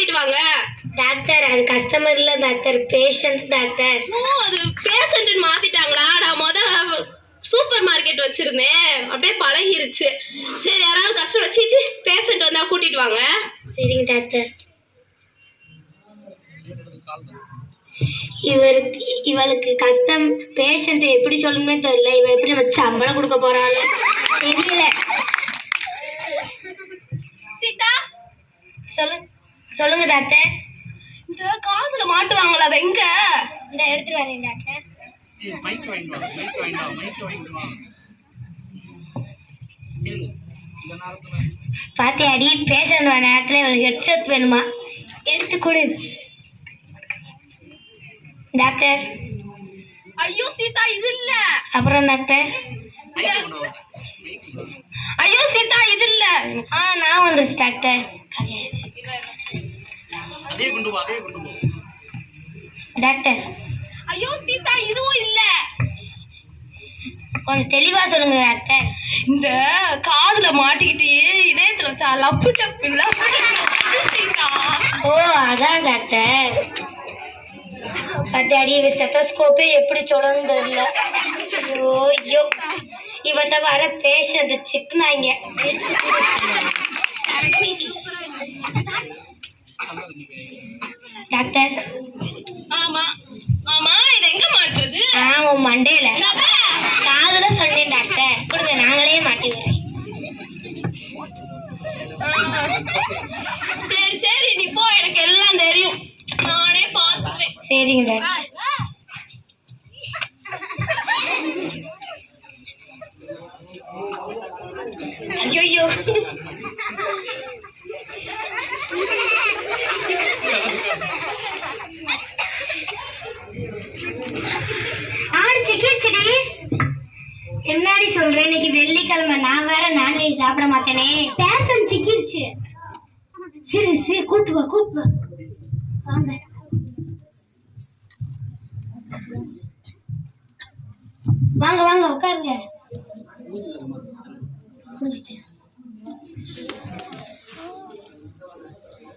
கூட்டிட்டு வாங்க. டாக்டர் அது கஸ்டமர் இல்ல டாக்டர் பேஷண்ட் டாக்டர் ஓ அது பேஷண்ட் மாத்திட்டாங்களா? நான் முத சூப்பர் மார்க்கெட் வச்சிருந்தேன். அப்படியே பழகிருச்சு. சரி யாராவது கஷ்டம் வச்சு பேஷண்ட் வந்தா கூட்டிட்டு வாங்க. சரிங்க டாக்டர் இவருக்கு இவளுக்கு கஷ்டம் பேஷண்ட் எப்படி சொல்லணுமே தெரியல. இவ எப்படி நம்ம சம்பளம் கொடுக்க போறாள் தெரியல. சீதா? சொல்லுங்க. சொல்லுங்க டாக்டர். இந்த காதுல மாட்டுவாங்களா எங்க? இந்த எடுத்துட்டு வரேன் டாக்டர். மைக் வாங்கிட்டு வா மைக் வாங்கிட்டு வா மைக் வாங்கிட்டு வா இருங்க இந்த நேரத்துல. பாத்தியாடி இவளுக்கு ஹெட்செட் வேணுமா? எடுத்து கொடு. டாக்டர். ஐயோ சீதா இது இல்ல. அப்புறம் டாக்டர். ஐயோ சீதா இது இல்ல. ஆ நான் வந்துருச்சு டாக்டர். அதே கொண்டு அதே கொண்டு டாக்டர் ஐயோ சீதா இதுவும் இல்ல. கொஞ்சம் தெளிவா சொல்லுங்க டாக்டர் இந்த காதுல மாட்டிக்கிட்டு இதயத்துல வச்சா லப்பு டப்பு லப்பு டப்பு சீதா. ஓ அதான் டாக்டர் பத்தாடி இவ ஸ்டெத்தஸ்கோப்பே எப்படி சொல்லணும்னு தெரியல. ஐயோ ஐயோ. இவட்ட வர பேஷண்ட் சிக்குனாங்க. டாக்டர். ஆமா. ஆமா இது எங்க மாட்டுறது? ஆ உன் மண்டையில. காதுல சொன்னேன் டாக்டர். கொடுங்க நாங்களே மாட்டி விடுறேன் சரி சரி நீ போ எனக்கு எல்லாம் தெரியும். நானே பார்த்துக்குவேன். சரிங்க டாக்டர். ஐயோ. இன்னைக்கு வெள்ளிக்கிழமை. நான் வேற நான்வெஜ் சாப்பிட மாட்டேனே. பேசன் சிக்கிடுச்சு சரி சரி கூட்டு வா கூட்டு வா வாங்க. வாங்க வாங்க உட்காருங்க.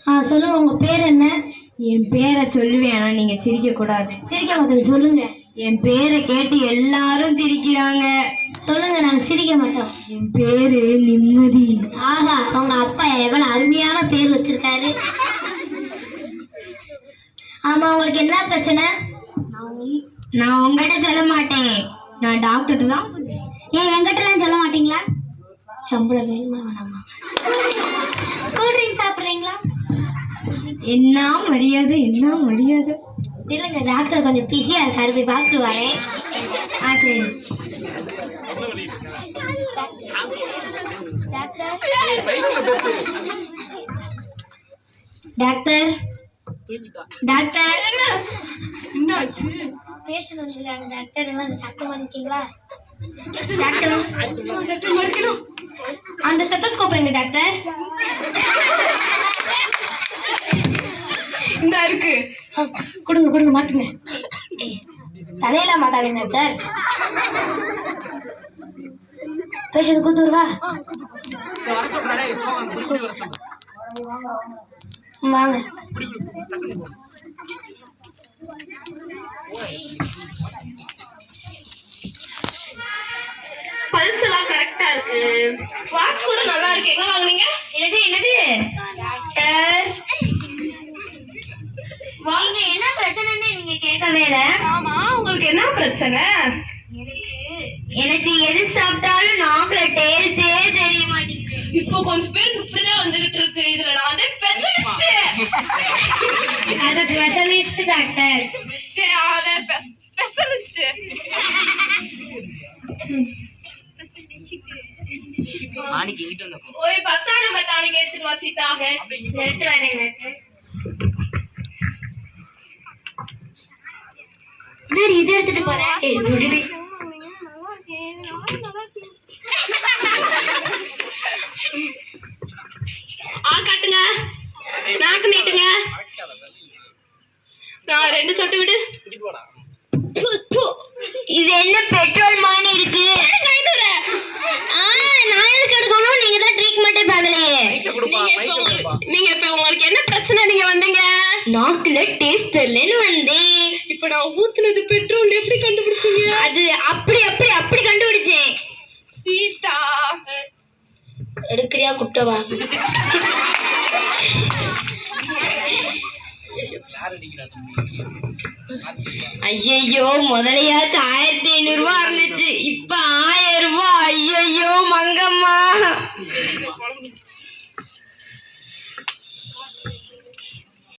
ஆ சொல்லுங்க உங்க பேர் என்ன? என் பேரை சொல்லுவேன் ஆனா நீங்க சிரிக்க கூடாது சிரிக்க மாட்டேன் சொல்லுங்க. என் பேரை கேட்டு எல்லாரும் சிரிக்கிறாங்க. சொல்லுங்க நாங்க சிரிக்க மாட்டோம். என் பேரு நிம்மதி. ஆஹா உங்க அப்பா எவ்வளவு அருமையான பேர் வச்சிருக்காரு. ஆமா உங்களுக்கு என்ன பிரச்சனை? நான் உங்ககிட்ட சொல்ல மாட்டேன். நான் டாக்டர்கிட்ட தான் சொல்லுவேன் ஏன் என்கிட்டலாம் சொல்ல மாட்டீங்களா? சம்பளம் வேணுமா வேணாமா? கூல் ட்ரிங்க் சாப்பிட்றீங்களா? என்ன மரியாதை என்ன மரியாதை? இல்லைங்க டாக்டர் கொஞ்சம் பிஸியா இருக்காரு. போய் பார்த்துட்டு வரேன். ஆ சரி. டாக்டர். டாக்டர். என்னாச்சு? Patient doctor. எல்லாம் டாக்டர் பண்ணிருக்கீங்களா டாக்டர்? அந்த ஸ்டெத்தோஸ்கோப் எங்க டாக்டர்? இந்த இருக்கு. கொடுங்க கொடுங்க மாட்டுங்க. ஏய், தலையில மாட்டாதீங்க டாக்டர். பேஷண்ட் கூத்துருவா வாங்க. பல்ஸ் எல்லாம் கரெக்டா இருக்கு. வாட்ச் கூட நல்லா இருக்கு. எங்க வாங்குனீங்க? என்னது என்னது? நீங்க என்ன பிரச்சனைன்னு நீங்க கேட்கவே இல்ல. ஆமா உங்களுக்கு என்ன பிரச்சனை? எனக்கு எது சாப்பிட்டாலும் ஸ்பெஷலிஸ்ட் டாக்டர் சரி அத ஸ்பெஷலிஸ்ட் ஆனிக்கு இங்கிட்ட வந்து ஒரு பத்தாம் நம்பர் டானிக் எடுத்துட்டு வா சீதா எடுத்து வரேன் இது எடுத்துட்டு போறேன் இது என்ன பெட்ரோல் மாதிரி இருக்கு? நான் எதுக்கு எடுக்கணும்? நீங்க தான் ட்ரீட்மெண்ட்டே பார்க்கலையே. நீங்க இப்ப உங்களுக்கு- நீங்க இப்ப உங்களுக்கு என்ன பிரச்சனை நீங்க வந்து நாக்குல டேஸ்ட் தெரியலன்னு வந்தேன். இப்ப நான் ஊத்துனது பெட்ரோல் எப்படி கண்டுபிடிச்சீங்க? அது அப்படி அப்படி அப்படி கண்டுபிடிச்சேன். சீதா. எடுக்கிறியா குட்டவா? ஐயையோ முதலையாச்சும் ஆயிரத்தி ನಿರ್ವಹಣೆ